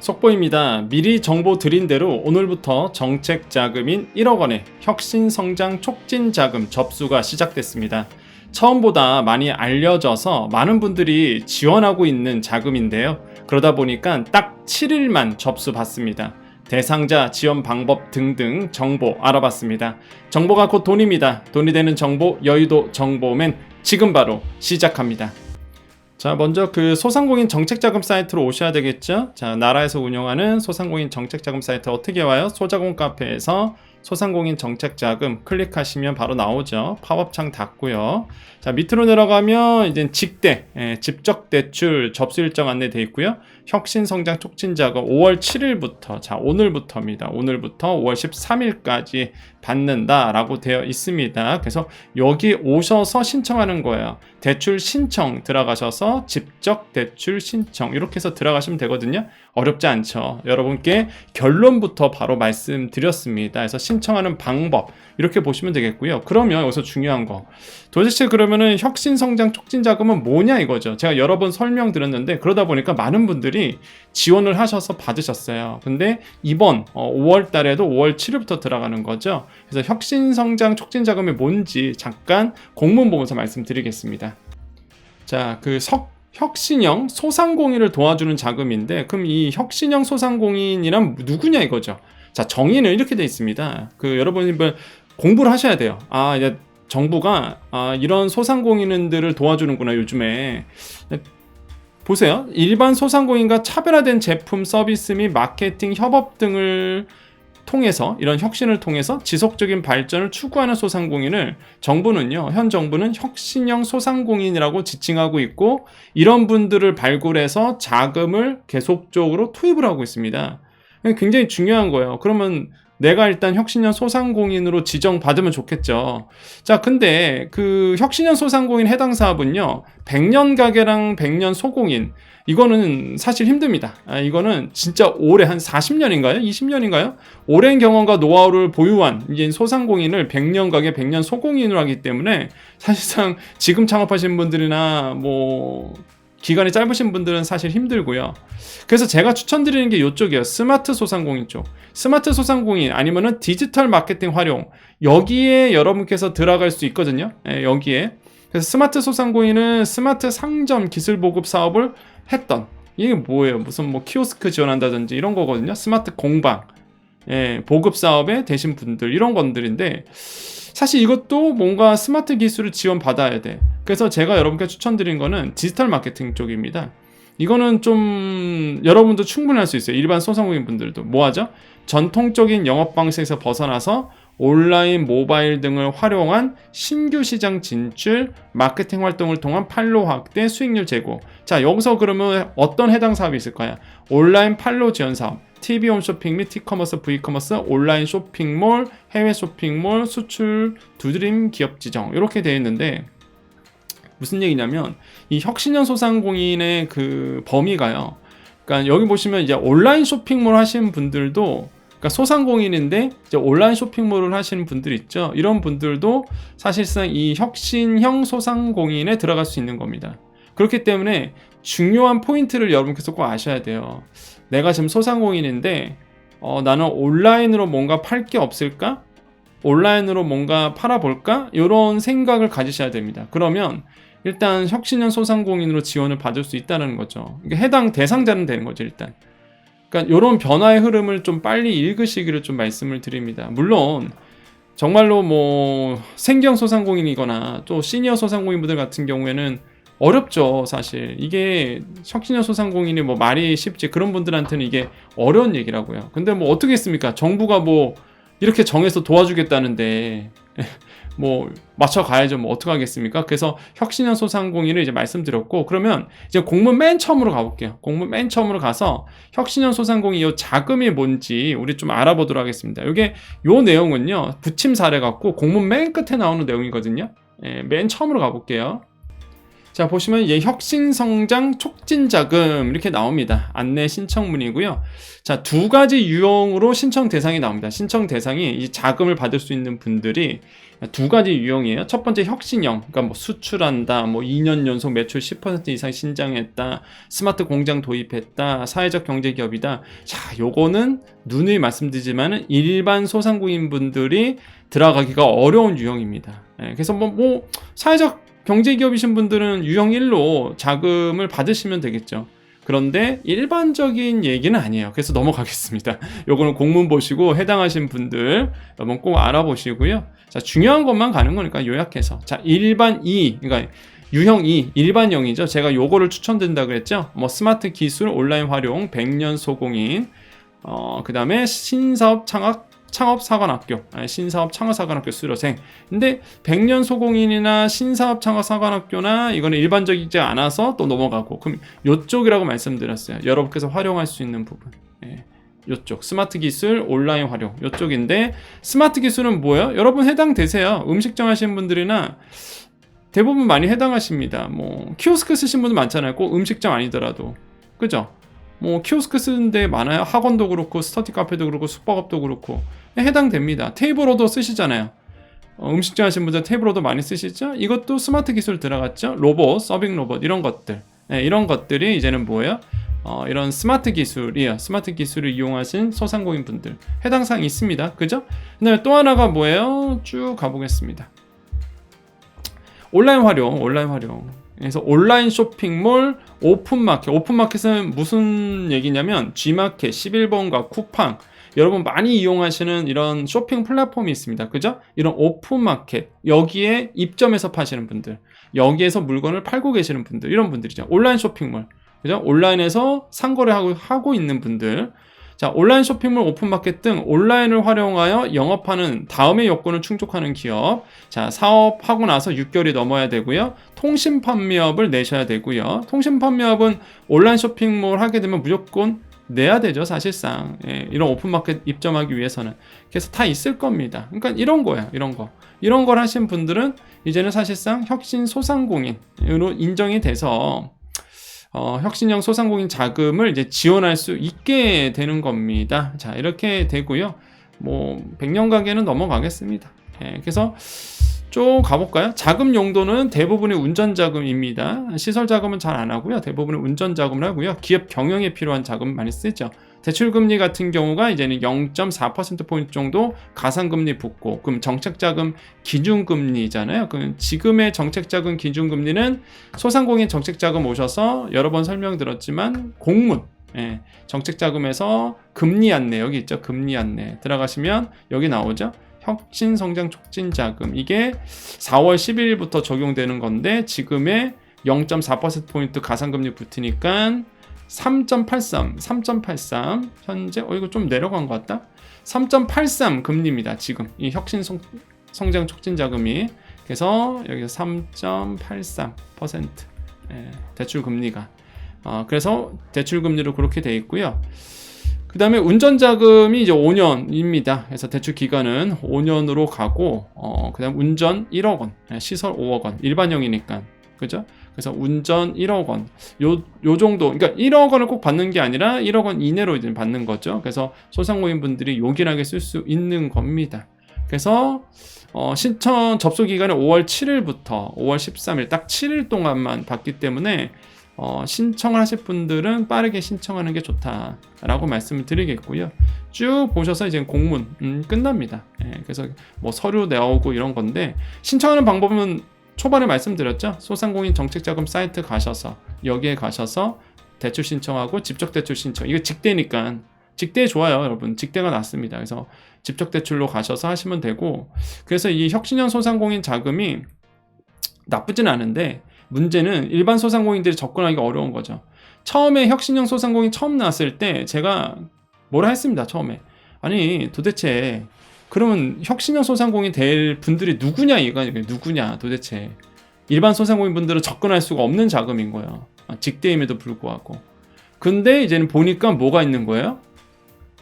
속보입니다. 미리 정보 드린 대로 오늘부터 정책 자금인 1억 원의 혁신 성장 촉진 자금 접수가 시작됐습니다. 처음보다 많이 알려져서 많은 분들이 지원하고 있는 자금인데요. 그러다 보니까 딱 7일만 접수받습니다. 대상자 지원 방법 등등 정보 알아봤습니다. 정보가 곧 돈입니다. 돈이 되는 정보 여의도 정보맨 지금 바로 시작합니다. 자, 먼저 그 소상공인 정책자금 사이트로 오셔야 되겠죠? 자, 나라에서 운영하는 소상공인 정책자금 사이트 어떻게 와요? 소자공 카페에서 소상공인 정책자금 클릭하시면 바로 나오죠. 팝업창 닫고요. 자, 밑으로 내려가면 이제 직대, 예, 집적 대출 접수 일정 안내돼 있고요. 혁신 성장 촉진자금 5월 7일부터, 자, 오늘부터입니다. 오늘부터 5월 13일까지 받는다라고 되어 있습니다. 그래서 여기 오셔서 신청하는 거예요. 대출 신청 들어가셔서 집적 대출 신청 이렇게 해서 들어가시면 되거든요. 어렵지 않죠. 여러분께 결론부터 바로 말씀드렸습니다. 그래서 신청하는 방법 이렇게 보시면 되겠고요. 그러면 여기서 중요한 거 도대체 그러면 은 혁신 성장 촉진 자금은 뭐냐 이거죠. 제가 여러 번 설명드렸는데 그러다 보니까 많은 분들이 지원을 하셔서 받으셨어요. 근데 이번 5월 달에도 5월 7일부터 들어가는 거죠. 그래서 혁신 성장 촉진 자금이 뭔지 잠깐 공문 보면서 말씀드리겠습니다. 자, 그 석, 혁신형 소상공인을 도와주는 자금인데 그럼 이 혁신형 소상공인이란 누구냐 이거죠. 자, 정의는 이렇게 돼 있습니다. 그 여러분이 뭐 공부를 하셔야 돼요. 아, 이제 정부가 아, 이런 소상공인들을 도와주는구나 요즘에 보세요. 일반 소상공인과 차별화된 제품, 서비스 및 마케팅, 협업 등을 통해서 이런 혁신을 통해서 지속적인 발전을 추구하는 소상공인을 정부는요, 현 정부는 혁신형 소상공인이라고 지칭하고 있고 이런 분들을 발굴해서 자금을 계속적으로 투입을 하고 있습니다. 굉장히 중요한 거예요. 그러면 내가 일단 혁신형 소상공인으로 지정받으면 좋겠죠. 자, 근데 그 혁신형 소상공인 해당 사업은요, 100년 가게랑 100년 소공인, 이거는 사실 힘듭니다. 아, 이거는 진짜 오래 한 40년인가요? 20년인가요? 오랜 경험과 노하우를 보유한 이제 소상공인을 100년 가게 100년 소공인으로 하기 때문에 사실상 지금 창업하신 분들이나 뭐 기간이 짧으신 분들은 사실 힘들고요. 그래서 제가 추천드리는 게 이쪽이에요. 스마트 소상공인 쪽. 스마트 소상공인 아니면은 디지털 마케팅 활용. 여기에 여러분께서 들어갈 수 있거든요. 예, 여기에. 그래서 스마트 소상공인은 스마트 상점 기술 보급 사업을 했던 이게 뭐예요? 무슨 뭐 키오스크 지원한다든지 이런 거거든요. 스마트 공방, 예, 보급 사업에 되신 분들 이런 건들인데 사실 이것도 뭔가 스마트 기술을 지원 받아야 돼. 그래서 제가 여러분께 추천드린 거는 디지털 마케팅 쪽입니다. 이거는 좀 여러분도 충분히 할 수 있어요. 일반 소상공인 분들도 뭐 하죠? 전통적인 영업 방식에서 벗어나서 온라인, 모바일 등을 활용한 신규 시장 진출, 마케팅 활동을 통한 팔로 확대, 수익률 제고. 자, 여기서 그러면 어떤 해당 사업이 있을까요? 온라인 팔로 지원 사업, TV 홈쇼핑 및 티커머스, V커머스, 온라인 쇼핑몰, 해외 쇼핑몰, 수출, 두드림 기업 지정 이렇게 되어 있는데 무슨 얘기냐면 이 혁신형 소상공인의 그 범위가요. 그러니까 여기 보시면 이제 온라인 쇼핑몰 하시는 분들도 그러니까 소상공인인데 이제 온라인 쇼핑몰을 하시는 분들 있죠. 이런 분들도 사실상 이 혁신형 소상공인에 들어갈 수 있는 겁니다. 그렇기 때문에 중요한 포인트를 여러분께서 꼭 아셔야 돼요. 내가 지금 소상공인인데 어, 나는 온라인으로 뭔가 팔 게 없을까? 온라인으로 뭔가 팔아볼까? 이런 생각을 가지셔야 됩니다. 그러면 일단 혁신형 소상공인으로 지원을 받을 수 있다는 거죠. 그러니까 해당 대상자는 되는 거죠, 일단. 그러니까 이런 변화의 흐름을 좀 빨리 읽으시기를 좀 말씀을 드립니다. 물론 정말로 뭐 생경 소상공인이거나 또 시니어 소상공인분들 같은 경우에는 어렵죠, 사실. 이게 혁신형 소상공인이 뭐 말이 쉽지 그런 분들한테는 이게 어려운 얘기라고요. 근데 뭐 어떻게 했습니까? 정부가 뭐 이렇게 정해서 도와주겠다는데 뭐 맞춰 가야죠. 뭐 어떻게 하겠습니까? 그래서 혁신형 소상공인을 이제 말씀드렸고 그러면 이제 공문 맨 처음으로 가볼게요. 공문 맨 처음으로 가서 혁신형 소상공인 이 자금이 뭔지 우리 좀 알아보도록 하겠습니다. 이게 요 내용은요 부침 사례 갖고 공문 맨 끝에 나오는 내용이거든요. 예, 맨 처음으로 가볼게요. 자 보시면 예 혁신 성장 촉진 자금 이렇게 나옵니다. 안내 신청문이고요. 자 두 가지 유형으로 신청 대상이 나옵니다. 신청 대상이 이 자금을 받을 수 있는 분들이 두 가지 유형이에요. 첫 번째 혁신형, 그러니까 뭐 수출한다, 뭐 2년 연속 매출 10% 이상 신장했다, 스마트 공장 도입했다, 사회적 경제 기업이다. 자, 요거는 누누이 말씀드리지만은 일반 소상공인 분들이 들어가기가 어려운 유형입니다. 예, 그래서 뭐, 뭐 사회적 경제 기업이신 분들은 유형 1로 자금을 받으시면 되겠죠. 그런데 일반적인 얘기는 아니에요. 그래서 넘어가겠습니다. 요거는 공문 보시고 해당하신 분들 한번 꼭 알아보시고요. 자, 중요한 것만 가는 거니까 요약해서. 자, 일반 2, 그러니까 유형 2, 일반형이죠. 제가 요거를 추천드린다 그랬죠. 뭐 스마트 기술 온라인 활용, 100년 소공인, 어, 그 다음에 신사업 창업 창업사관학교, 신사업 창업사관학교 수료생. 근데 100년 소공인이나 신사업 창업사관학교나 이거는 일반적이지 않아서 또 넘어가고. 그럼 요쪽이라고 말씀드렸어요. 여러분께서 활용할 수 있는 부분. 예. 요쪽 스마트 기술 온라인 활용 요쪽인데 스마트 기술은 뭐예요? 여러분 해당 되세요. 음식점 하시는 분들이나 대부분 많이 해당하십니다. 뭐 키오스크 쓰신 분들 많잖아요. 꼭 음식점 아니더라도 그죠? 뭐 키오스크 쓰는 데 많아요. 학원도 그렇고 스터디 카페도 그렇고 숙박업도 그렇고 해당됩니다. 테이블로도 쓰시잖아요. 어, 음식점 하시는 분들 테이블로도 많이 쓰시죠? 이것도 스마트 기술 들어갔죠? 로봇, 서빙 로봇 이런 것들 네, 이런 것들이 이제는 뭐예요? 어, 이런 스마트 기술이에요. 스마트 기술을 이용하신 소상공인 분들 해당 사항이 있습니다. 그죠? 그다음에 또 하나가 뭐예요? 쭉 가보겠습니다. 온라인 활용, 온라인 활용. 그래서 온라인 쇼핑몰, 오픈마켓. 오픈마켓은 무슨 얘기냐면 G마켓, 11번가, 쿠팡. 여러분 많이 이용하시는 이런 쇼핑 플랫폼이 있습니다. 그죠? 이런 오픈마켓. 여기에 입점해서 파시는 분들. 여기에서 물건을 팔고 계시는 분들. 이런 분들이죠. 온라인 쇼핑몰. 그죠? 온라인에서 상거래하고 하고 있는 분들. 자, 온라인 쇼핑몰, 오픈마켓 등 온라인을 활용하여 영업하는 다음의 요건을 충족하는 기업. 자, 사업하고 나서 6개월이 넘어야 되고요. 통신 판매업을 내셔야 되고요. 통신 판매업은 온라인 쇼핑몰 하게 되면 무조건 내야 되죠, 사실상. 예, 이런 오픈마켓 입점하기 위해서는. 그래서 다 있을 겁니다. 그러니까 이런 거예요, 이런 거. 이런 걸 하신 분들은 이제는 사실상 혁신 소상공인으로 인정이 돼서 어, 혁신형 소상공인 자금을 이제 지원할 수 있게 되는 겁니다. 자, 이렇게 되고요. 뭐, 100년 가게는 넘어가겠습니다. 예, 그래서 쭉 가볼까요? 자금 용도는 대부분의 운전 자금입니다. 시설 자금은 잘 안 하고요. 대부분의 운전 자금을 하고요. 기업 경영에 필요한 자금 많이 쓰죠. 대출금리 같은 경우가 이제는 0.4%포인트 정도 가상금리 붙고, 그럼 정책자금 기준금리잖아요. 그럼 지금의 정책자금 기준금리는 소상공인 정책자금 오셔서 여러 번 설명드렸지만, 공문, 예, 정책자금에서 금리 안내, 여기 있죠. 금리 안내. 들어가시면 여기 나오죠. 혁신 성장 촉진 자금. 이게 4월 11일부터 적용되는 건데, 지금의 0.4%포인트 가상금리 붙으니까 3.83, 3.83 현재 어 이거 좀 내려간 것 같다. 3.83 금리입니다. 지금 이 혁신 성, 성장 촉진 자금이 그래서 여기서 3.83% 예, 대출 금리가 어, 그래서 대출 금리로 그렇게 돼 있고요. 그 다음에 운전 자금이 이제 5년입니다. 그래서 대출 기간은 5년으로 가고 어, 그 다음 운전 1억 원, 예, 시설 5억 원, 일반형이니까 그죠? 그래서 운전 1억 원, 요, 요 정도, 그러니까 1억 원을 꼭 받는 게 아니라 1억 원 이내로 이제 받는 거죠. 그래서 소상공인 분들이 요긴하게 쓸 수 있는 겁니다. 그래서 어, 신청 접수 기간은 5월 7일부터 5월 13일 딱 7일 동안만 받기 때문에 어, 신청을 하실 분들은 빠르게 신청하는 게 좋다라고 말씀을 드리겠고요. 쭉 보셔서 이제 공문 음, 끝납니다. 예, 그래서 뭐 서류 내오고 이런 건데 신청하는 방법은 초반에 말씀드렸죠. 소상공인 정책자금 사이트 가셔서 여기에 가셔서 대출 신청하고 직접 대출 신청. 이거 직대니까 직대 좋아요, 여러분. 직대가 낫습니다. 그래서 직접 대출로 가셔서 하시면 되고 그래서 이 혁신형 소상공인 자금이 나쁘진 않은데 문제는 일반 소상공인들이 접근하기가 어려운 거죠. 처음에 혁신형 소상공인 처음 나왔을 때 제가 뭐라 했습니다. 처음에 아니 도대체 그러면 혁신형 소상공인 될 분들이 누구냐 이거 누구냐 도대체 일반 소상공인 분들은 접근할 수가 없는 자금인 거예요. 아, 직대임에도 불구하고. 근데 이제는 보니까 뭐가 있는 거예요?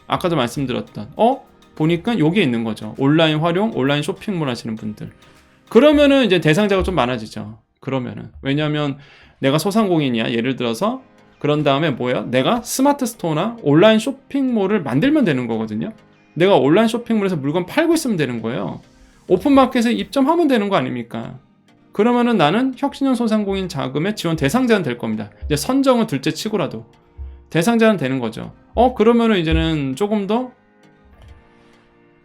아까도 말씀드렸던 어 보니까 여기에 있는 거죠. 온라인 활용, 온라인 쇼핑몰 하시는 분들. 그러면은 이제 대상자가 좀 많아지죠. 그러면은. 왜냐하면 내가 소상공인이야 예를 들어서. 그런 다음에 뭐야? 내가 스마트 스토어나 온라인 쇼핑몰을 만들면 되는 거거든요. 내가 온라인 쇼핑몰에서 물건 팔고 있으면 되는 거예요. 오픈마켓에 입점하면 되는 거 아닙니까? 그러면은 나는 혁신형 소상공인 자금의 지원 대상자는 될 겁니다. 이제 선정은 둘째 치고라도 대상자는 되는 거죠. 어 그러면은 이제는 조금 더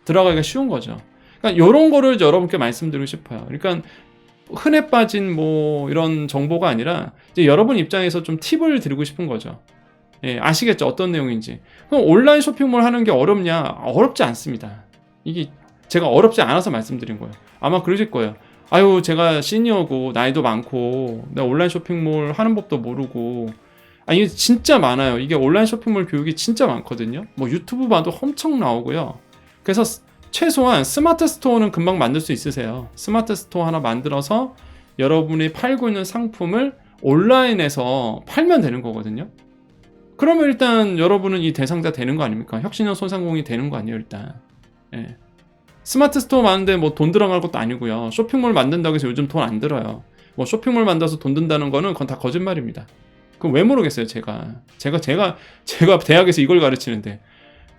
들어가기가 쉬운 거죠. 그러니까 이런 거를 여러분께 말씀드리고 싶어요. 그러니까 흔해 빠진 뭐 이런 정보가 아니라 여러분 입장에서 좀 팁을 드리고 싶은 거죠. 예, 아시겠죠? 어떤 내용인지. 그럼 온라인 쇼핑몰 하는 게 어렵냐? 어렵지 않습니다. 이게 제가 어렵지 않아서 말씀드린 거예요. 아마 그러실 거예요. 아유, 제가 시니어고 나이도 많고 내가 온라인 쇼핑몰 하는 법도 모르고 아 이게 진짜 많아요. 이게 온라인 쇼핑몰 교육이 진짜 많거든요. 뭐 유튜브 봐도 엄청 나오고요. 그래서 최소한 스마트 스토어는 금방 만들 수 있으세요. 스마트 스토어 하나 만들어서 여러분이 팔고 있는 상품을 온라인에서 팔면 되는 거거든요. 그러면 일단 여러분은 이 대상자 되는 거 아닙니까? 혁신형 소상공인이 되는 거 아니에요, 일단. 예. 스마트 스토어 만드는데 뭐 돈 들어갈 것도 아니고요. 쇼핑몰 만든다고 해서 요즘 돈 안 들어요. 뭐 쇼핑몰 만들어서 돈 든다는 거는 그건 다 거짓말입니다. 그럼 왜 모르겠어요, 제가. 제가, 제가, 제가 대학에서 이걸 가르치는데.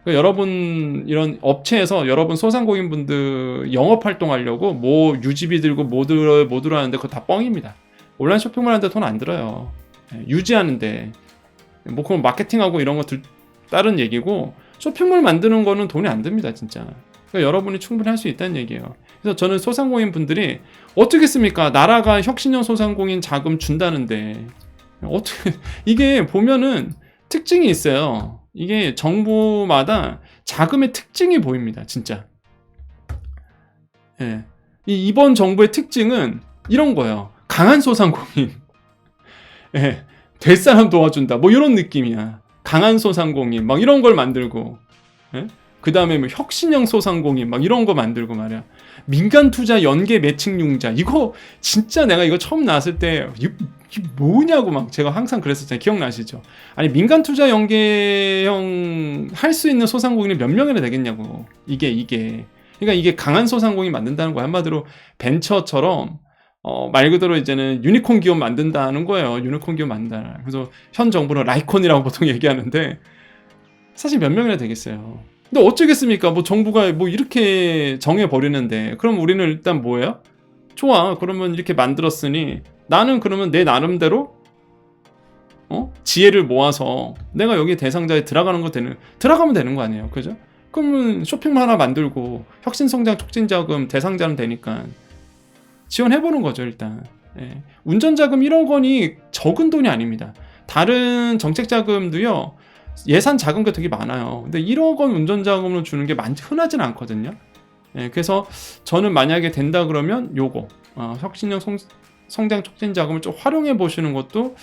그러니까 여러분 이런 업체에서 여러분 소상공인 분들 영업 활동하려고 뭐 유지비 들고 뭐 들어 뭐 들어하는데 그거 다 뻥입니다. 온라인 쇼핑몰 하는데 돈 안 들어요. 예, 유지하는데 뭐 그럼 마케팅하고 이런 거 들, 다른 얘기고 쇼핑몰 만드는 거는 돈이 안 듭니다 진짜. 그러니까 여러분이 충분히 할 수 있다는 얘기예요. 그래서 저는 소상공인 분들이 어떻겠습니까? 나라가 혁신형 소상공인 자금 준다는데 어떻게 이게 보면은 특징이 있어요. 이게 정부마다 자금의 특징이 보입니다, 진짜. 예. 이 이번 정부의 특징은 이런 거예요. 강한 소상공인. 예. 될 사람 도와준다. 뭐 이런 느낌이야. 강한 소상공인. 막 이런 걸 만들고. 예? 그 다음에 뭐 혁신형 소상공인. 막 이런 거 만들고 말이야. 민간 투자 연계 매칭 융자. 이거 진짜 내가 이거 처음 나왔을 때 뭐냐고 막 제가 항상 그랬었잖아요. 기억나시죠? 아니 민간 투자 연계형 할 수 있는 소상공인이 몇 명이나 되겠냐고. 이게 이게. 그러니까 이게 강한 소상공인 만든다는 거야. 한마디로 벤처처럼 어, 말 그대로 이제는 유니콘 기업 만든다는 거예요. 유니콘 기업 만든다. 그래서 현 정부는 라이콘이라고 보통 얘기하는데 사실 몇 명이나 되겠어요. 근데 어쩌겠습니까? 뭐 정부가 뭐 이렇게 정해 버리는데 그럼 우리는 일단 뭐예요? 좋아. 그러면 이렇게 만들었으니 나는 그러면 내 나름대로 어? 지혜를 모아서 내가 여기 대상자에 들어가는 거 되는 들어가면 되는 거 아니에요. 그죠? 그러면 쇼핑몰 하나 만들고 혁신 성장 촉진 자금 대상자는 되니까 지원해 보는 거죠, 일단. 예. 운전 자금 1억 원이 적은 돈이 아닙니다. 다른 정책 자금도요. 예산 게 되게 많아요. 근데 1억 원 운전 자금을 주는 게 많, 흔하진 않거든요. 예, 그래서 저는 만약에 된다 그러면 요거 어, 혁신형 성, 성장 촉진 자금을 좀 활용해 보시는 것도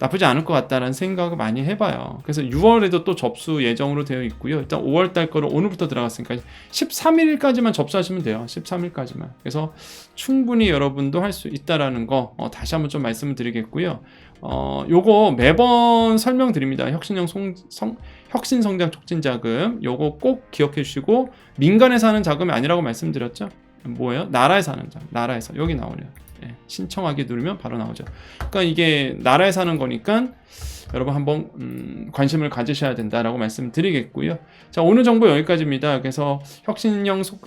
나쁘지 않을 것 같다라는 생각을 많이 해봐요. 그래서 6월에도 또 접수 예정으로 되어 있고요. 일단 5월 달 거를 오늘부터 들어갔으니까 13일까지만 접수하시면 돼요. 13일까지만. 그래서 충분히 여러분도 할 수 있다라는 거 어, 다시 한번 좀 말씀을 드리겠고요. 어, 요거 매번 설명드립니다. 혁신형 성, 성, 혁신 성장 촉진 자금 요거 꼭 기억해 주시고 민간에서 하는 자금이 아니라고 말씀드렸죠. 뭐예요? 나라에서 하는 자금. 나라에서 여기 나오네요. 예, 신청하기 누르면 바로 나오죠. 그러니까 이게 나라에 사는 거니까 여러분 한번 음, 관심을 가지셔야 된다라고 말씀드리겠고요. 자 오늘 정보 여기까지입니다. 그래서 혁신형 소,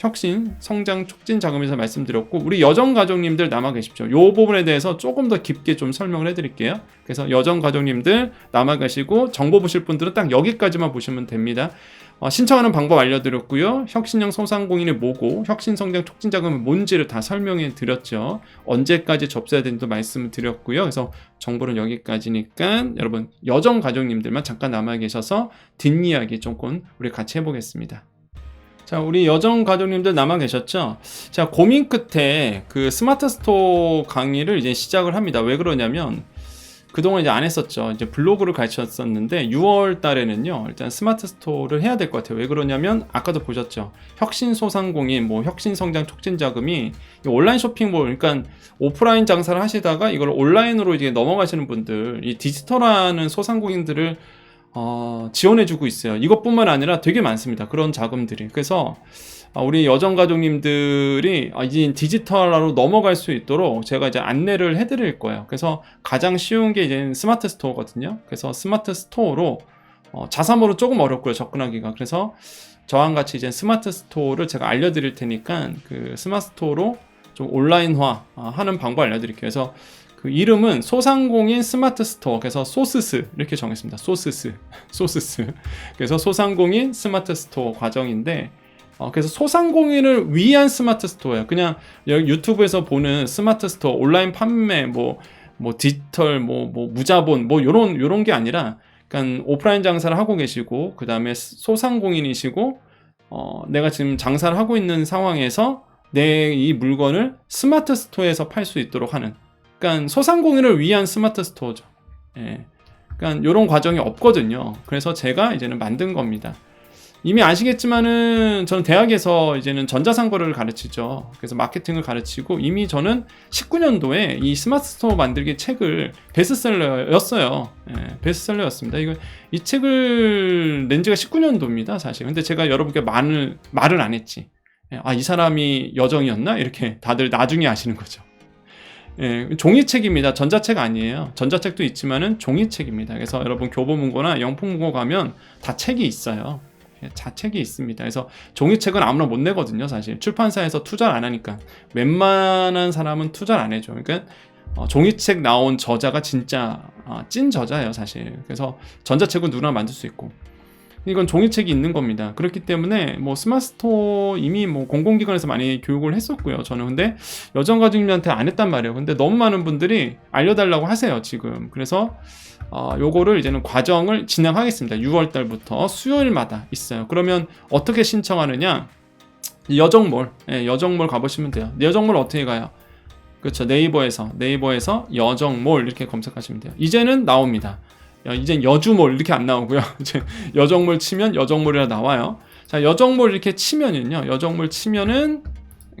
혁신 성장 촉진 자금에서 말씀드렸고 우리 여정 가족님들 남아 계십시오. 이 부분에 대해서 조금 더 깊게 좀 설명을 해드릴게요. 그래서 여정 가족님들 남아 계시고 정보 보실 분들은 딱 여기까지만 보시면 됩니다. 어, 신청하는 방법 알려드렸고요. 혁신형 소상공인이 뭐고 혁신성장 촉진자금은 뭔지를 다 설명해 드렸죠. 언제까지 접수해야 되는지도 말씀을 드렸고요. 그래서 정보는 여기까지니까 여러분 여정 가족님들만 잠깐 남아 계셔서 뒷이야기 조금 우리 같이 해보겠습니다. 자, 우리 여정 가족님들 남아 계셨죠? 자, 고민 끝에 그 스마트 스토어 강의를 이제 시작을 합니다. 왜 그러냐면 그동안 이제 안 했었죠. 이제 블로그를 가르쳤었는데 6월 달에는요. 일단 스마트 스토어를 해야 될 것 같아요. 왜 그러냐면 아까도 보셨죠. 혁신 소상공인 뭐 혁신 성장 촉진 자금이 온라인 쇼핑몰 그러니까 오프라인 장사를 하시다가 이걸 온라인으로 이제 넘어가시는 분들 이 디지털하는 소상공인들을 어, 지원해주고 있어요. 이것뿐만 아니라 되게 많습니다. 그런 자금들이. 그래서 아, 우리 여정 가족님들이 아, 이제 디지털화로 넘어갈 수 있도록 제가 이제 안내를 해드릴 거예요. 그래서 가장 쉬운 게 이제 스마트 스토어거든요. 그래서 스마트 스토어로 어, 자사모로 조금 어렵고요 접근하기가. 그래서 저랑 같이 이제 스마트 스토어를 제가 알려드릴 테니까 그 스마트 스토어로 좀 온라인화 아, 하는 방법 알려드릴게요. 그래서 그 이름은 소상공인 스마트 스토어 그래서 소스스 이렇게 정했습니다. 소스스 소스스 그래서 소상공인 스마트 스토어 과정인데 어, 그래서 소상공인을 위한 스마트 스토어예요. 그냥 여기 유튜브에서 보는 스마트 스토어 온라인 판매 뭐 뭐 디지털 뭐 뭐 무자본 뭐 요런 요런 게 아니라 그러니까 오프라인 장사를 하고 계시고 그 다음에 소상공인이시고 어, 내가 지금 장사를 하고 있는 상황에서 내 이 물건을 스마트 스토어에서 팔 수 있도록 하는 그러니까 소상공인을 위한 스마트 스토어죠. 예. 그러니까 이런 과정이 없거든요. 그래서 제가 이제는 만든 겁니다. 이미 아시겠지만은 저는 대학에서 이제는 전자상거래를 가르치죠. 그래서 마케팅을 가르치고 이미 저는 19년도에 이 스마트 스토어 만들기 책을 베스트셀러였어요. 예, 베스트셀러였습니다. 이거 이 책을 낸 지가 19년도입니다, 사실. 근데 제가 여러분께 말을 말을 안 했지. 예, 아, 이 사람이 여정이었나? 이렇게 다들 나중에 아시는 거죠. 예, 종이책입니다. 전자책 아니에요. 전자책도 있지만은 종이책입니다. 그래서 여러분 교보문고나 영풍문고 가면 다 책이 있어요. 예, 자책이 있습니다. 그래서 종이책은 아무나 못 내거든요, 사실. 출판사에서 투자를 안 하니까. 웬만한 사람은 투자를 안 해줘. 그러니까 어, 종이책 나온 저자가 진짜 어, 찐 저자예요, 사실. 그래서 전자책은 누구나 만들 수 있고. 이건 종이책이 있는 겁니다. 그렇기 때문에 뭐 스마트스토어 이미 뭐 공공기관에서 많이 교육을 했었고요. 저는 근데 여정가족님한테 안 했단 말이에요. 근데 너무 많은 분들이 알려달라고 하세요, 지금. 그래서 어, 요거를 이제는 과정을 진행하겠습니다. 6월 달부터 수요일마다 있어요. 그러면 어떻게 신청하느냐? 여정몰, 예, 여정몰 가보시면 돼요. 여정몰 어떻게 가요? 그렇죠. 네이버에서 네이버에서 여정몰 이렇게 검색하시면 돼요. 이제는 나옵니다. 이젠 여주몰 이렇게 안 나오고요. 이제 여정몰 치면 여정몰이라 나와요. 자, 여정몰 이렇게 치면은요. 여정몰 치면은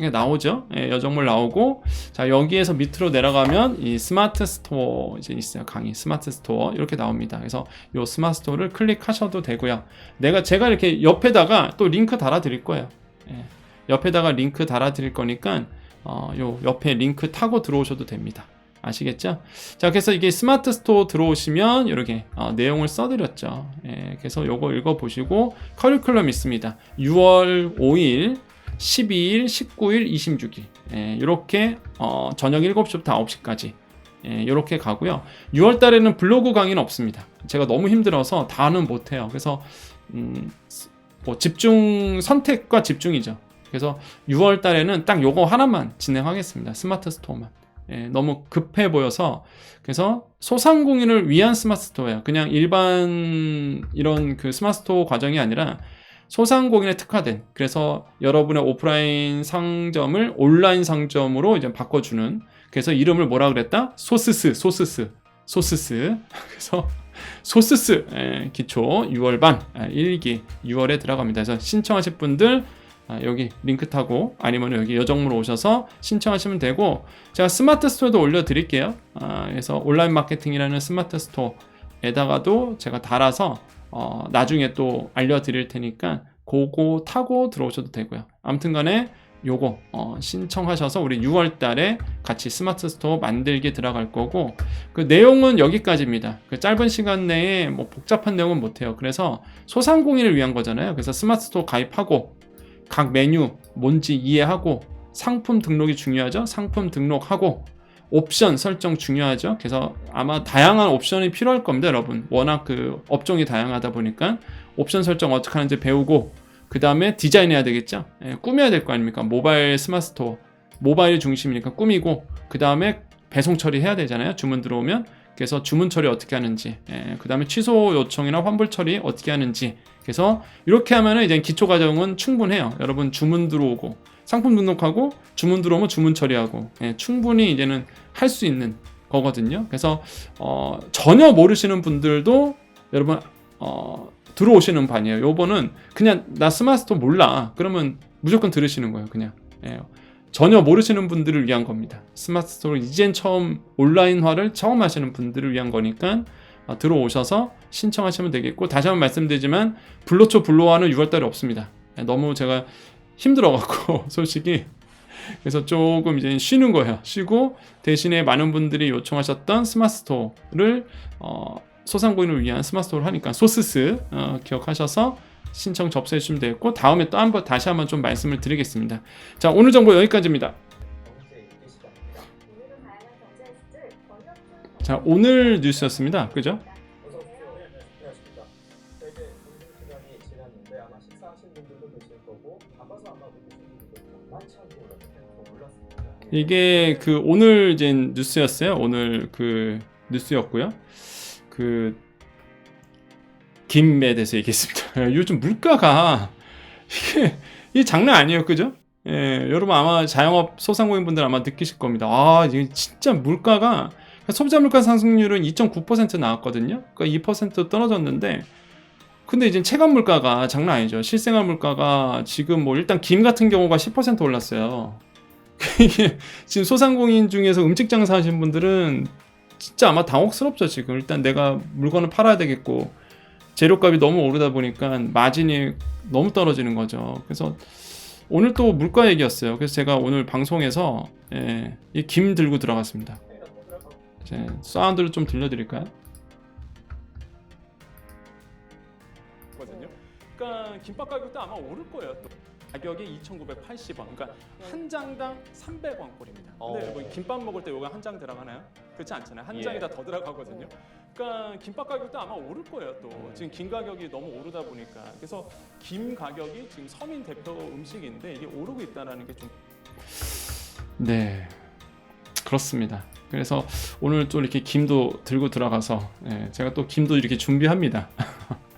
이게 나오죠. 예, 여정몰 나오고 자 여기에서 밑으로 내려가면 이 스마트 스토어 이제 있어요. 강의 스마트 스토어 이렇게 나옵니다. 그래서 이 스마트 스토어를 클릭하셔도 되고요. 내가 제가 이렇게 옆에다가 또 링크 달아 드릴 거예요. 예, 옆에다가 링크 달아 드릴 거니까 어, 요 옆에 링크 타고 들어오셔도 됩니다. 아시겠죠? 자, 그래서 이게 스마트 스토어 들어오시면 이렇게 어, 내용을 써드렸죠. 예, 그래서 요거 읽어보시고 커리큘럼 있습니다. 6월 5일, 12일, 19일, 26일 예, 이렇게 어, 저녁 7시부터 9시까지 예, 이렇게 가고요. 6월 달에는 블로그 강의는 없습니다. 제가 너무 힘들어서 다는 못해요. 그래서 음, 뭐 집중 선택과 집중이죠. 그래서 6월 달에는 딱 요거 하나만 진행하겠습니다. 스마트 스토어만. 예, 너무 급해 보여서 그래서 소상공인을 위한 스마트 스토어예요. 그냥 일반 이런 그 스마트 스토어 과정이 아니라 소상공인에 특화된 그래서 여러분의 오프라인 상점을 온라인 상점으로 이제 바꿔주는 그래서 이름을 뭐라 그랬다? 소스스 소스스 소스스 그래서 소스스 예, 기초 6월반 1기 6월에 들어갑니다. 그래서 신청하실 분들 아, 여기 링크 타고 아니면 여기 여정으로 오셔서 신청하시면 되고 제가 스마트 스토어도 올려드릴게요. 아, 그래서 온라인 마케팅이라는 스마트 스토어에다가도 제가 달아서 어, 나중에 또 알려드릴 테니까 그거 타고 들어오셔도 되고요. 아무튼 간에 요거 어, 신청하셔서 우리 6월 달에 같이 스마트 스토어 만들기 들어갈 거고 그 내용은 여기까지입니다. 그 짧은 시간 내에 뭐 복잡한 내용은 못 해요. 그래서 소상공인을 위한 거잖아요. 그래서 스마트 스토어 가입하고 각 메뉴 뭔지 이해하고 상품 등록이 중요하죠. 상품 등록하고 옵션 설정 중요하죠. 그래서 아마 다양한 옵션이 필요할 겁니다, 여러분. 워낙 그 업종이 다양하다 보니까 옵션 설정 어떻게 하는지 배우고 그 다음에 디자인해야 되겠죠. 예, 꾸며야 될 거 아닙니까? 모바일 스마트 스토어 모바일 중심이니까 꾸미고 그 다음에 배송 처리해야 되잖아요. 주문 들어오면 그래서 주문 처리 어떻게 하는지, 예, 그 다음에 취소 요청이나 환불 처리 어떻게 하는지. 그래서 이렇게 하면은 이제 기초 과정은 충분해요. 여러분 주문 들어오고 상품 등록하고 주문 들어오면 주문 처리하고 예, 충분히 이제는 할 수 있는 거거든요. 그래서 어, 전혀 모르시는 분들도 여러분 어, 들어오시는 반이에요. 요번은 그냥 나 스마트스토어 몰라. 그러면 무조건 들으시는 거예요. 그냥. 예. 전혀 모르시는 분들을 위한 겁니다. 스마트 스토어 이젠 처음 온라인화를 처음 하시는 분들을 위한 거니까 어, 들어오셔서 신청하시면 되겠고 다시 한번 말씀드리지만 불로초 불로화는 6월달에 없습니다. 예, 너무 제가 힘들어갖고 솔직히 그래서 조금 이제 쉬는 거예요. 쉬고 대신에 많은 분들이 요청하셨던 스마트 스토어를 어, 소상공인을 위한 스마트 스토어를 하니까 소스스 어, 기억하셔서 신청 접수해 주시면 되겠고 다음에 또 한번 다시 한번 좀 말씀을 드리겠습니다. 자 오늘 정보 여기까지입니다. 자 오늘 뉴스였습니다. 그죠? 이게 그 오늘 이제 뉴스였어요. 오늘 그 뉴스였고요. 그 김에 대해서 얘기했습니다. 요즘 물가가 이게 이게 장난 아니에요, 그죠? 예, 여러분 아마 자영업 소상공인 분들 아마 느끼실 겁니다. 아, 이게 진짜 물가가 소비자 물가 상승률은 2.9% 나왔거든요. 그러니까 2% 떨어졌는데 근데 이제 체감 물가가 장난 아니죠. 실생활 물가가 지금 뭐 일단 김 같은 경우가 10% 올랐어요. 지금 소상공인 중에서 음식 장사 하시는 분들은 진짜 아마 당혹스럽죠 지금 일단 내가 물건을 팔아야 되겠고 재료값이 너무 오르다 보니까 마진이 너무 떨어지는 거죠 그래서 오늘 또 물가 얘기였어요 그래서 제가 오늘 방송에서 예, 이김 들고 들어갔습니다 이제 사운드를 좀 들려드릴까요? 그러니까 김밥 가격도 아마 오를 거예요. 또. 가격이 2,980원. 그러니까 한 장당 300원 꼴입니다. 근데 어. 뭐 김밥 먹을 때 요거 한 장 들어가나요? 그렇지 않잖아요. 한 예. 장이 다 더 들어가거든요. 그러니까 김밥 가격도 아마 오를 거예요. 또 음. 지금 김 가격이 너무 오르다 보니까 그래서 김 가격이 지금 서민 대표 음식인데 이게 오르고 있다는 게 좀 네. 그렇습니다. 그래서 오늘 또 이렇게 김도 들고 들어가서 예, 제가 또 김도 이렇게 준비합니다.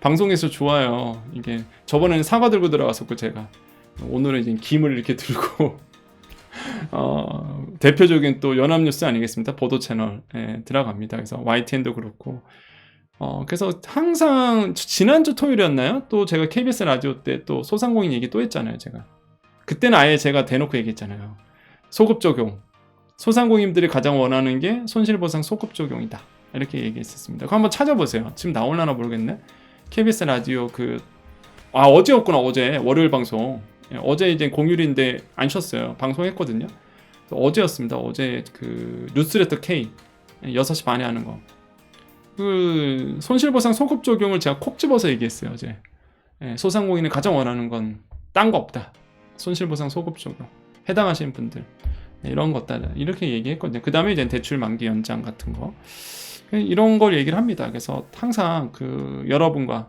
방송에서 좋아요. 이게 저번에는 사과 들고 들어갔었고 제가 오늘은 이제 김을 이렇게 들고 어, 대표적인 또 연합뉴스 아니겠습니까? 보도 채널 에 들어갑니다. 그래서 YTN도 그렇고 어, 그래서 항상 지난주 토요일이었나요? 또 제가 KBS 라디오 때 또 소상공인 얘기 또 했잖아요. 제가 그때는 아예 제가 대놓고 얘기했잖아요. 소급 적용. 소상공인들이 가장 원하는 게 손실보상 소급 적용이다. 이렇게 얘기했었습니다. 그거 한번 찾아보세요. 지금 나올라나 모르겠네. KBS 라디오 그, 아, 어제였구나, 어제. 월요일 방송. 예, 어제 이제 공휴일인데 안 쉬었어요. 방송했거든요. 어제였습니다. 어제 그 뉴스레터 K. 예, 6시 반에 하는 거. 그 손실보상 소급 적용을 제가 콕 집어서 얘기했어요, 어제. 예, 소상공인이 가장 원하는 건 딴 거 없다. 손실보상 소급 적용. 해당하시는 분들. 네, 이런 것들 이렇게 얘기했거든요. 그 다음에 이제 대출 만기 연장 같은 거 이런 걸 얘기를 합니다. 그래서 항상 그 여러분과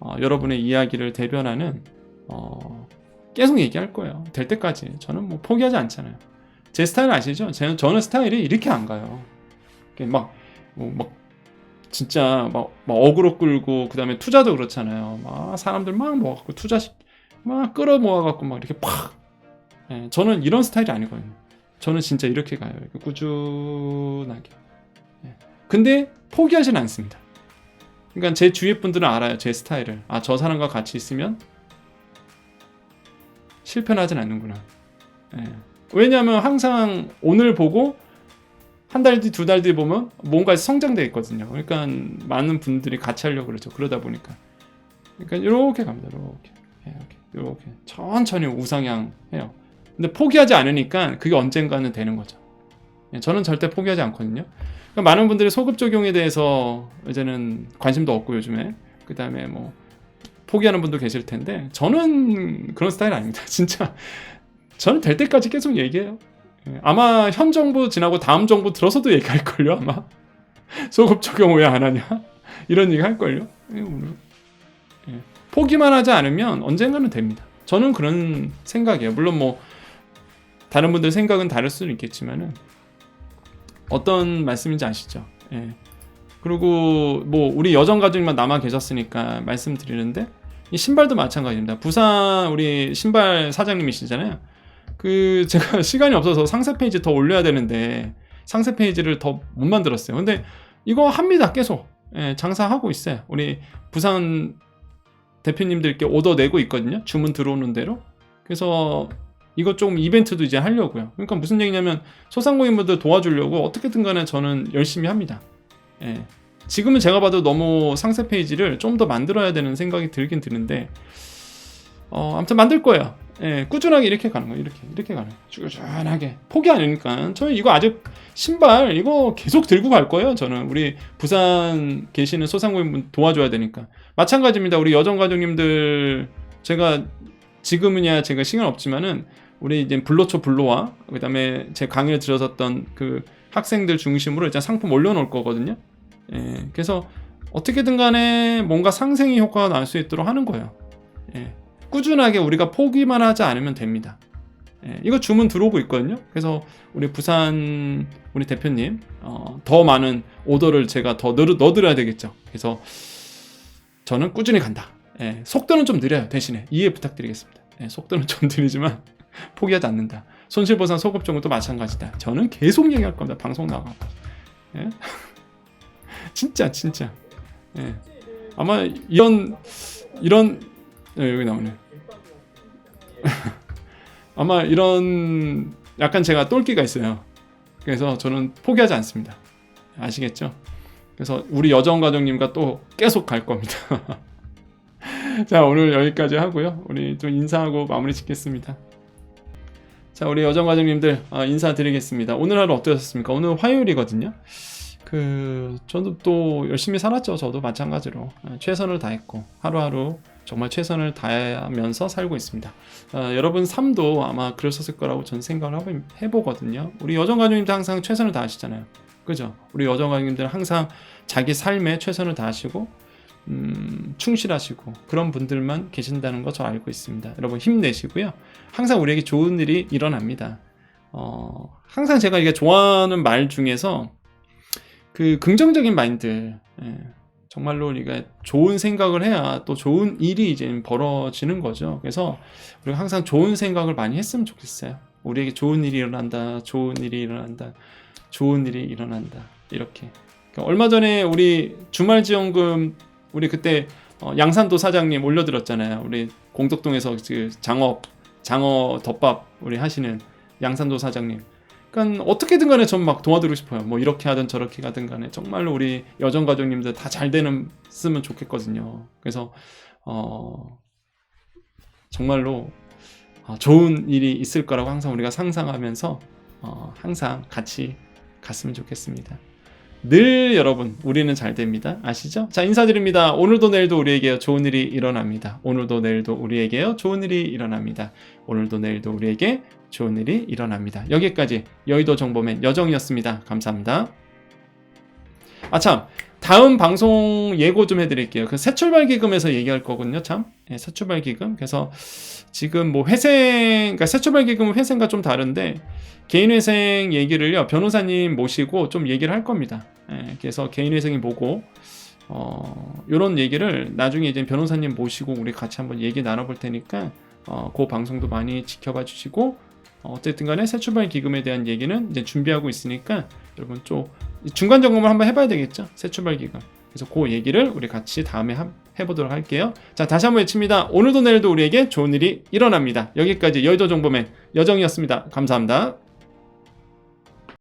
어, 여러분의 이야기를 대변하는 어, 계속 얘기할 거예요. 될 때까지 저는 뭐 포기하지 않잖아요. 제 스타일 아시죠? 저는, 저는 스타일이 이렇게 안 가요. 막, 뭐, 막 진짜 막, 막 어그로 끌고 그 다음에 투자도 그렇잖아요. 막 사람들 막 모아갖고 투자식 막 끌어 모아갖고 막 이렇게 팍. 예, 저는 이런 스타일이 아니거든요. 저는 진짜 이렇게 가요. 꾸준하게. 예. 근데 포기하진 않습니다. 그러니까 제 주위 분들은 알아요. 제 스타일을. 아, 저 사람과 같이 있으면 실패는 하진 않는구나. 예. 왜냐하면 항상 오늘 보고 한 달 뒤, 두 달뒤 보면 뭔가 성장돼 있거든요. 그러니까 많은 분들이 같이 하려고 그러죠. 그러다 보니까. 그러니까 이렇게 갑니다. 이렇게. 이렇게. 이렇게. 천천히 우상향 해요. 근데 포기하지 않으니까 그게 언젠가는 되는 거죠. 예, 저는 절대 포기하지 않거든요. 그러니까 많은 분들이 소급 적용에 대해서 이제는 관심도 없고 요즘에 그 다음에 뭐 포기하는 분도 계실 텐데 저는 그런 스타일 아닙니다. 진짜 저는 될 때까지 계속 얘기해요. 예, 아마 현 정부 지나고 다음 정부 들어서도 얘기할 걸요 아마 소급 적용 왜 안 하냐 이런 얘기 할 걸요. 예, 포기만 하지 않으면 언젠가는 됩니다. 저는 그런 생각이에요. 물론 뭐 다른 분들 생각은 다를 수는 있겠지만은 어떤 말씀인지 아시죠? 예. 그리고 뭐 우리 여정 가족만 남아 계셨으니까 말씀드리는데 이 신발도 마찬가지입니다. 부산 우리 신발 사장님이시잖아요. 그 제가 시간이 없어서 상세 페이지 더 올려야 되는데 상세 페이지를 더 못 만들었어요. 근데 이거 합니다. 계속 예, 장사하고 있어요. 우리 부산 대표님들께 오더 내고 있거든요. 주문 들어오는 대로. 그래서 이것 조금 이벤트도 이제 하려고요. 그러니까 무슨 얘기냐면 소상공인분들 도와주려고 어떻게든 간에 저는 열심히 합니다. 예. 지금은 제가 봐도 너무 상세 페이지를 좀 더 만들어야 되는 생각이 들긴 드는데 어, 아무튼 만들 거예요. 예, 꾸준하게 이렇게 가는 거예요. 이렇게 이렇게 가는 거예요. 꾸준하게 포기 아니니까 저는 이거 아직 신발 이거 계속 들고 갈 거예요. 저는 우리 부산 계시는 소상공인분 도와줘야 되니까 마찬가지입니다. 우리 여정 가족님들 제가 지금은야 제가 시간 없지만은 우리 이제 블로초 블로와 그다음에 제 강의를 들었었던 그 학생들 중심으로 일단 상품 올려놓을 거거든요. 예, 그래서 어떻게든 간에 뭔가 상생의 효과가 날 수 있도록 하는 거예요. 예, 꾸준하게 우리가 포기만 하지 않으면 됩니다. 예, 이거 주문 들어오고 있거든요. 그래서 우리 부산 우리 대표님 어, 더 많은 오더를 제가 더 넣, 넣어드려야 되겠죠. 그래서 저는 꾸준히 간다. 예, 속도는 좀 느려요. 대신에 이해 부탁드리겠습니다. 예, 속도는 좀 느리지만 포기하지 않는다. 손실보상 소급 정도도 마찬가지다. 저는 계속 얘기할 겁니다. 방송 나가. 예? 진짜 진짜. 예. 아마 이런 이런 예, 여기 나오네. 아마 이런 약간 제가 똘끼가 있어요. 그래서 저는 포기하지 않습니다. 아시겠죠? 그래서 우리 여정 가족님과 또 계속 갈 겁니다. 자 오늘 여기까지 하고요. 우리 좀 인사하고 마무리 짓겠습니다. 자 우리 여정 가족님들 아, 인사드리겠습니다. 오늘 하루 어떠셨습니까? 오늘 화요일이거든요. 그 저도 또 열심히 살았죠. 저도 마찬가지로 아, 최선을 다했고 하루하루 정말 최선을 다하면서 살고 있습니다. 아, 여러분 삶도 아마 그러셨을 거라고 저는 생각을 해보거든요. 우리 여정 가족님들 항상 최선을 다하시잖아요. 그죠? 우리 여정 가족님들 항상 자기 삶에 최선을 다하시고 음, 충실하시고 그런 분들만 계신다는 거 저 알고 있습니다. 여러분 힘내시고요. 항상 우리에게 좋은 일이 일어납니다. 어, 항상 제가 이게 좋아하는 말 중에서 그 긍정적인 마인드, 예, 정말로 우리가 좋은 생각을 해야 또 좋은 일이 이제 벌어지는 거죠. 그래서 우리가 항상 좋은 생각을 많이 했으면 좋겠어요. 우리에게 좋은 일이 일어난다, 좋은 일이 일어난다, 좋은 일이 일어난다. 이렇게. 그러니까 얼마 전에 우리 주말지원금 우리 그때 어, 양산도 사장님 올려드렸잖아요. 우리 공덕동에서 그 장어 장어 덮밥 우리 하시는 양산도 사장님. 그러니까 어떻게든 간에 전 막 도와드리고 싶어요. 뭐 이렇게 하든 저렇게 가든 간에 정말로 우리 여정 가족님들 다 잘 되는 쓰면 좋겠거든요. 그래서 어 정말로 어, 좋은 일이 있을 거라고 항상 우리가 상상하면서 어, 항상 같이 갔으면 좋겠습니다. 늘 여러분 우리는 잘 됩니다. 아시죠? 자 인사드립니다. 오늘도 내일도 우리에게 좋은 일이 일어납니다. 오늘도 내일도 우리에게 좋은 일이 일어납니다. 오늘도 내일도 우리에게 좋은 일이 일어납니다. 여기까지 여의도 정보맨 여정이었습니다. 감사합니다. 아참 다음 방송 예고 좀 해드릴게요. 그 새출발 기금에서 얘기할 거거든요. 참 예, 새출발 기금. 그래서 지금 뭐 회생, 그러니까 새출발 기금은 회생과 좀 다른데 개인회생 얘기를요 변호사님 모시고 좀 얘기를 할 겁니다. 예, 그래서 개인회생이 뭐고 어, 이런 얘기를 나중에 이제 변호사님 모시고 우리 같이 한번 얘기 나눠볼 테니까 어, 그 방송도 많이 지켜봐 주시고 어, 어쨌든 간에 새출발 기금에 대한 얘기는 이제 준비하고 있으니까 여러분 좀 중간 점검을 한번 해봐야 되겠죠 새 출발 기금. 그래서 그 얘기를 우리 같이 다음에 한- 해보도록 할게요. 자 다시 한번 외칩니다. 오늘도 내일도 우리에게 좋은 일이 일어납니다. 여기까지 여의도 정보맨 여정이었습니다. 감사합니다.